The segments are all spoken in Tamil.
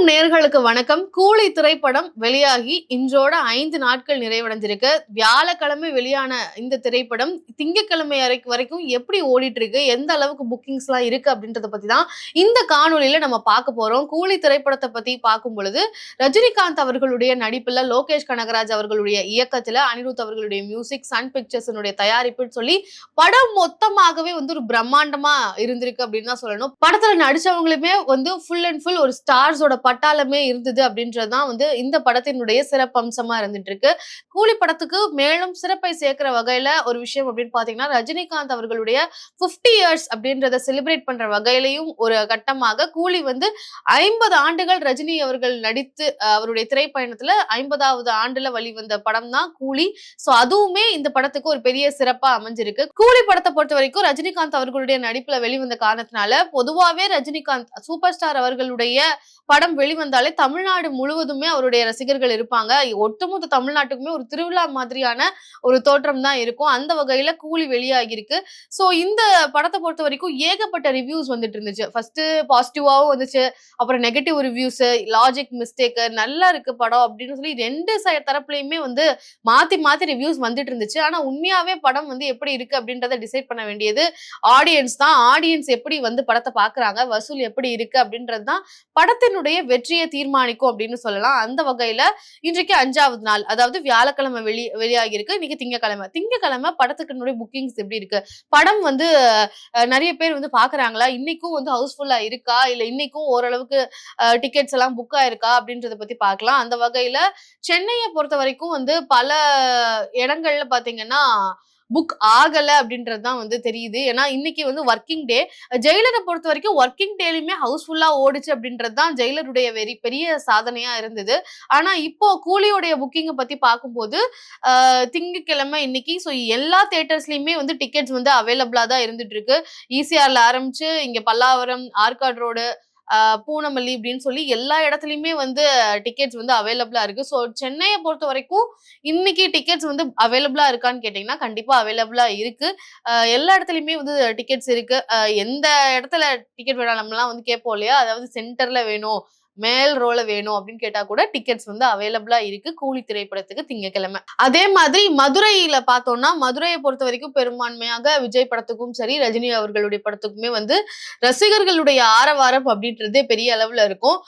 வணக்கம் நேர்களுக்கு வணக்கம். கூலி திரைப்படம் வெளியாகி இன்றோட ஐந்து நாட்கள் நிறைவடைஞ்சிருக்கு. வியாழக்கிழமை வெளியான இந்த திரைப்படம் திங்கட்கிழமை வரைக்கும் வரைக்கும் எப்படி ஓடிட்டு இருக்கு எந்த அளவுக்கு புக்கிங்ஸ் எல்லாம் இருக்கு அப்படின்றத பத்தி தான் இந்த காணொளியில நம்ம பார்க்க போறோம். கூலி திரைப்படத்தை பத்தி பார்க்கும் பொழுது ரஜினிகாந்த் அவர்களுடைய நடிப்புல லோகேஷ் கனகராஜ் அவர்களுடைய இயக்கத்துல அனிருத் அவர்களுடைய மியூசிக் சன் பிக்சர்ஸினுடைய தயாரிப்புன்னு சொல்லி படம் மொத்தமாகவே வந்து ஒரு பிரம்மாண்டமா இருந்திருக்கு அப்படின்னு தான் சொல்லணும். படத்துல நடிச்சவங்களுமே வந்து ஃபுல் அண்ட் ஃபுல் ஒரு ஸ்டார்ஸோட பட்டாளமே இருந்தது அப்படின்றதுதான் வந்து இந்த படத்தினுடைய சிறப்பம்சமா இருந்துட்டு இருக்கு கூலி படத்துக்கு மேலும் சிறப்பை சேர்க்கிற வகையில ஒரு விஷயம் அப்படின்னு பாத்தீங்கன்னா ரஜினிகாந்த் அவர்களுடைய 50 இயர்ஸ் அப்படின்றத செலிப்ரேட் பண்ற வகையிலையும் ஒரு கட்டமாக கூலி வந்து ஐம்பது ஆண்டுகள் ரஜினி அவர்கள் நடித்து அவருடைய திரைப்பயணத்துல ஐம்பதாவது ஆண்டுல வழிவந்த படம் தான் கூலி. சோ அதுவுமே இந்த படத்துக்கு ஒரு பெரிய சிறப்பா அமைஞ்சிருக்கு. கூலி படத்தை பொறுத்த வரைக்கும் ரஜினிகாந்த் அவர்களுடைய நடிப்புல வெளிவந்த காரணத்தினால பொதுவாவே ரஜினிகாந்த் சூப்பர் ஸ்டார் அவர்களுடைய படம் வெளிவந்தாலே தமிழ்நாடு முழுவதுமே அவருடைய ரசிகர்கள் இருப்பாங்க. ஒட்டுமொத்த தமிழ்நாட்டுக்குமே ஒரு திருவிழா மாதிரியான ஒரு தோற்றம் தான் இருக்கும். அந்த வகையில கூலி வெளியாகிருக்கு ஸோ இந்த படத்தை பொறுத்த வரைக்கும் ஏகப்பட்ட ரிவ்யூஸ் வந்துட்டு இருந்துச்சு. ஃபர்ஸ்ட் பாசிட்டிவாகவும் வந்துச்சு. அப்புறம் நெகட்டிவ் ரிவ்யூஸ் லாஜிக் மிஸ்டேக் நல்லா இருக்கு படம் அப்படின்னு சொல்லி ரெண்டு சை- தரப்புலையுமே வந்து மாத்தி மாத்தி ரிவ்யூஸ் வந்துட்டு இருந்துச்சு. ஆனா உண்மையாவே படம் வந்து எப்படி இருக்கு அப்படின்றத டிசைட் பண்ண வேண்டியது ஆடியன்ஸ் தான். ஆடியன்ஸ் எப்படி வந்து படத்தை பாக்குறாங்க? வசூல் எப்படி இருக்கு அப்படின்றது தான் படத்தின் படத்தினுடைய வெற்றியை தீர்மானிக்கும் அப்படின்னு சொல்லலாம். அந்த வகையில இன்றைக்கு அஞ்சாவது நாள் அதாவது வியாழக்கிழமை வெளி வெளியாகி இருக்கு இன்னைக்கு திங்கக்கிழமை. திங்கக்கிழமை படத்துக்கு புக்கிங்ஸ் எப்படி இருக்கு? படம் வந்து நிறைய பேர் வந்து பாக்குறாங்களா இன்னைக்கும் வந்து ஹவுஸ்ஃபுல்லா இருக்கா? இல்ல இன்னைக்கும் ஓரளவுக்கு டிக்கெட்ஸ் எல்லாம் புக் ஆயிருக்கா? அப்படின்றத பத்தி பார்க்கலாம். அந்த வகையில சென்னையை பொறுத்த வரைக்கும் வந்து பல இடங்கள்ல பாத்தீங்கன்னா புக் ஆகல அப்படின்றது தான் வந்து தெரியுது. ஏன்னா இன்னைக்கு வந்து ஒர்க்கிங் டே ஜெயிலரை பொறுத்த வரைக்கும் ஒர்க்கிங் டேலையுமே ஹவுஸ்ஃபுல்லா ஓடுச்சு அப்படின்றது தான் ஜெயிலருடைய வெரி பெரிய சாதனையா இருந்தது. ஆனா இப்போ கூலியோடைய புக்கிங்கை பத்தி பார்க்கும்போது திங்கக்கிழமை திங்கட்கிழமை இன்னைக்கு ஸோ எல்லா தேட்டர்ஸ்லயுமே வந்து டிக்கெட்ஸ் வந்து அவைலபிளா தான் இருந்துட்டு இருக்கு. ஈசிஆர்ல ஆரம்பிச்சு இங்க பல்லாவரம் ஆற்காடு ரோடு பூனமல்லி அப்படின்னு சொல்லி எல்லா இடத்துலையுமே வந்து டிக்கெட்ஸ் வந்து அவைலபிளா இருக்கு. ஸோ சென்னையை பொறுத்த வரைக்கும் இன்னைக்கு டிக்கெட்ஸ் வந்து அவைலபிளா இருக்கான்னு கேட்டிங்கன்னா கண்டிப்பா அவைலபிளா இருக்கு. எல்லா இடத்துலையுமே வந்து டிக்கெட்ஸ் இருக்கு. எந்த இடத்துல டிக்கெட் வேணாலும் வந்து கேட்போம் இல்லையா? அதாவது சென்டர்ல வேணும். மேல் ரோல வேணும் அப்படின்னு கேட்டா கூட டிக்கெட்ஸ் வந்து அவைலபிளா இருக்கு. கூலி திரைப்படத்துக்கு திங்கக்கிழமை. அதே மாதிரி மதுரையில பார்த்தோம்னா மதுரையை பொறுத்த வரைக்கும் பெரும்பான்மையாக விஜய் படத்துக்கும் சரி ரஜினி அவர்களுடைய படத்துக்குமே வந்து ரசிகர்களுடைய ஆரவாரம் அப்படின்றதே பெரிய அளவுல இருக்கும்.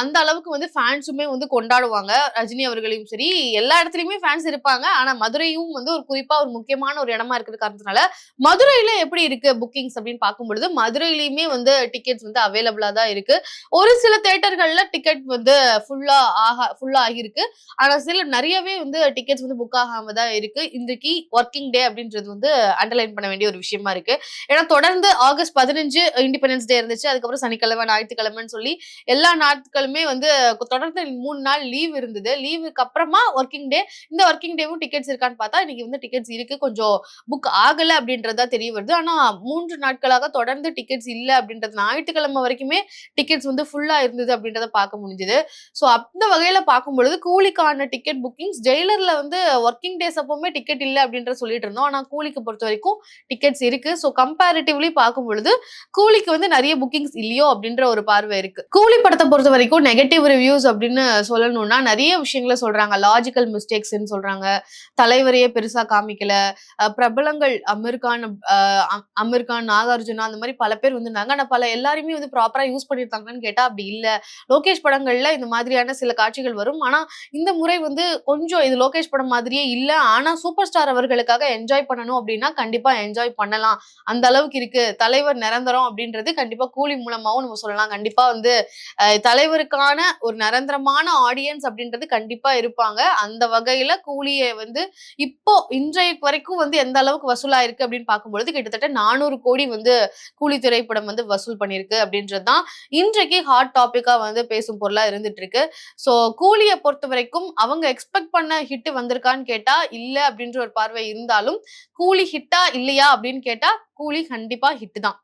அந்த அளவுக்கு வந்து ஃபேன்ஸுமே வந்து கொண்டாடுவாங்க. ரஜினி அவர்களையும் சரி எல்லா இடத்துலயுமே ஃபேன்ஸ் இருப்பாங்க. ஆனா மதுரையும் வந்து ஒரு குறிப்பா ஒரு முக்கியமான ஒரு இடமா இருக்கிற காரணத்தினால மதுரையில எப்படி இருக்கு புக்கிங்ஸ் அப்படின்னு பார்க்கும் பொழுது மதுரையிலயுமே வந்து டிக்கெட்ஸ் வந்து அவைலபிளா தான் இருக்கு. ஒரு சில தேட்டர்கள் தேட்டர்கள்ல டிக்கெட் வந்து ஃபுல்லா ஆக ஃபுல்லா ஆகியிருக்கு. ஆனா சில நிறையவே வந்து டிக்கெட்ஸ் வந்து புக் ஆகாம தான் இருக்கு. இன்றைக்கு ஒர்க்கிங் டே அப்படின்றது வந்து அண்டர்லைன் பண்ண வேண்டிய ஒரு விஷயமா இருக்கு. ஏன்னா தொடர்ந்து ஆகஸ்ட் பதினஞ்சு இண்டிபெண்டன்ஸ் டே இருந்துச்சு. அதுக்கப்புறம் சனிக்கிழமை ஞாயிற்றுக்கிழமைன்னு சொல்லி எல்லா நாட்களுமே வந்து தொடர்ந்து மூணு நாள் லீவ் இருந்தது. லீவுக்கு அப்புறமா ஒர்க்கிங் டே இந்த ஒர்க்கிங் டேவும் டிக்கெட்ஸ் இருக்கான்னு பார்த்தா இன்னைக்கு வந்து டிக்கெட்ஸ் இருக்கு. கொஞ்சம் புக் ஆகல அப்படின்றதா தெரிய வருது. ஆனா மூன்று நாட்களாக தொடர்ந்து டிக்கெட்ஸ் இல்லை அப்படின்றது ஞாயிற்றுக்கிழமை வரைக்குமே டிக்கெட்ஸ் வந்து ஃபுல்லா இருந்தது அப்படின்றத பார்க்க முடிஞ்சது. ஸோ அந்த வகையில பார்க்கும் பொழுது கூலிக்கான டிக்கெட் புக்கிங்ஸ் ஜெயிலர்ல வந்து ஒர்க்கிங் டேஸ் அப்பவுமே டிக்கெட் இல்லை அப்படின்ற சொல்லிட்டு இருந்தோம். ஆனா கூலிக்கு பொறுத்த வரைக்கும் டிக்கெட்ஸ் இருக்கு. ஸோ கம்பேரிட்டிவ்லி பார்க்கும் பொழுது கூலிக்கு வந்து நிறைய புக்கிங்ஸ் இல்லையோ அப்படின்ற ஒரு பார்வை இருக்கு. கூலி படத்தை பொறுத்த வரைக்கும் நெகட்டிவ் ரிவ்யூஸ் அப்படின்னு சொல்லணும்னா நிறைய விஷயங்களை சொல்றாங்க. லாஜிக்கல் மிஸ்டேக்ஸ்ன்னு சொல்றாங்க. தலைவரையே பெருசா காமிக்கல. பிரபலங்கள் அமீர்கான் அமீர்கான் நாகார்ஜுனா அந்த மாதிரி பல பேர் வந்திருந்தாங்க. ஆனா பல எல்லாருமே வந்து ப்ராப்பரா யூஸ் பண்ணியிருக்காங்கன்னு கேட்டா அப்படி இல்ல. லோகேஷ் படங்கள்ல இந்த மாதிரியான சில காட்சிகள் வரும். ஆனா இந்த முறை வந்து கொஞ்சம் இது லோகேஷ் படம் மாதிரியே இல்ல. ஆனா சூப்பர் ஸ்டார் அவர்களுக்காக என்ஜாய் பண்ணணும் அப்படின்னா கண்டிப்பா என்ஜாய் பண்ணலாம். அந்த அளவுக்கு இருக்கு. தலைவர் நிரந்தரம் அப்படின்றது கண்டிப்பா கூலி மூலமாவும் நம்ம சொல்லலாம். கண்டிப்பா வந்து தலைவருக்கான ஒரு நிரந்தரமான ஆடியன்ஸ் அப்படின்றது கண்டிப்பா இருப்பாங்க. அந்த வகையில கூலியை வந்து இப்போ இன்றைய வரைக்கும் வந்து எந்த அளவுக்கு வசூலாயிருக்கு அப்படின்னு பார்க்கும்பொழுது கிட்டத்தட்ட நானூறு கோடி வந்து கூலி திரைப்படம் வந்து வசூல் பண்ணிருக்கு அப்படின்றது தான் இன்றைக்கு ஹாட் டாபிக்கா வந்து பேசும் பொருளா இருந்துட்டு இருக்கு ஸோ கூலியை பொறுத்த வரைக்கும் அவங்க எக்ஸ்பெக்ட் பண்ண ஹிட் வந்திருக்கான்னு கேட்டா இல்ல அப்படின்ற ஒரு பார்வை இருந்தாலும் கூலி ஹிட்டா இல்லையா அப்படின்னு கேட்டா கூலி கண்டிப்பா ஹிட் தான்.